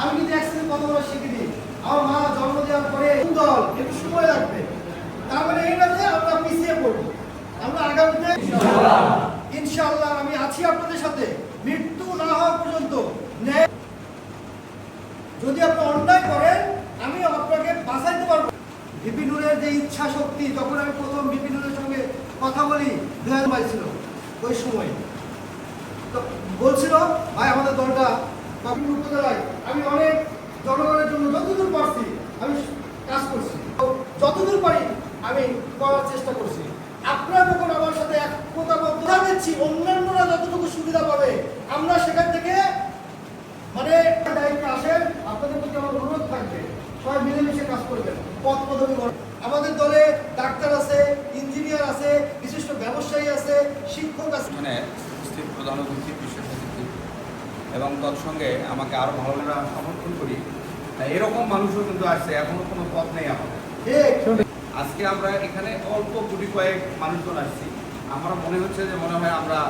আমি কিন্তু অ্যাক্সিডেন্ট কত বড় শিখিনি আমার মা জন্ম দেওয়ার পরে দল? একটু সময় লাগবে। তার মানে এই না আমরা পিছিয়ে পড়ব। আমরা আগামীতে ইনশাআল্লাহ। আমি আছি আপনাদের সাথে। মৃত্যু না হওয়া পর্যন্ত। যদি আপনি অন্যায় করেন, আমি আপনাকে বাঁচাইতে পারব। বিপিনুরের যে ইচ্ছা শক্তি, যখন আমি প্রথম বিপিনুরের সঙ্গে কথা বলি দু ছিল, ওই সময়। তো বলছিল, ভাই, আমাদের দলটা বাপিন উপজেলায় আমি অনেক জনগণের জন্য যতদূর পারছি আমি কাজ করছি। যতদূর পারি আমি করার চেষ্টা করছি। আপনারা যখন আমার সাথে একতাবদ্ধ দিচ্ছি অন্যান্যরা যতটুকু সুবিধা পাবে, আমরা সেখান থেকে মানে দায়িত্বে আসেন আপনাদের প্রতি আমার অনুরোধ থাকবে। সবাই মিলেমিশে কাজ করবেন, পথ পদবি আমাদের দলে ডাক্তার আছে, ইঞ্জিনিয়ার আছে, বিশিষ্ট ব্যবসায়ী আছে, শিক্ষক আছে। উপস্থিত প্রধান অতিথি বিশেষ এবং তৎসঙ্গে আমাকে আরও ভালো লাগা সমর্থন করি। এরকম মানুষও কিন্তু আসছে, এখনও কোনো পথ নেই আমাদের। আজকে আমরা এখানে অল্প গুটি কয়েক মানুষজন আসছি। আমার মনে হচ্ছে যে মনে হয় আমরা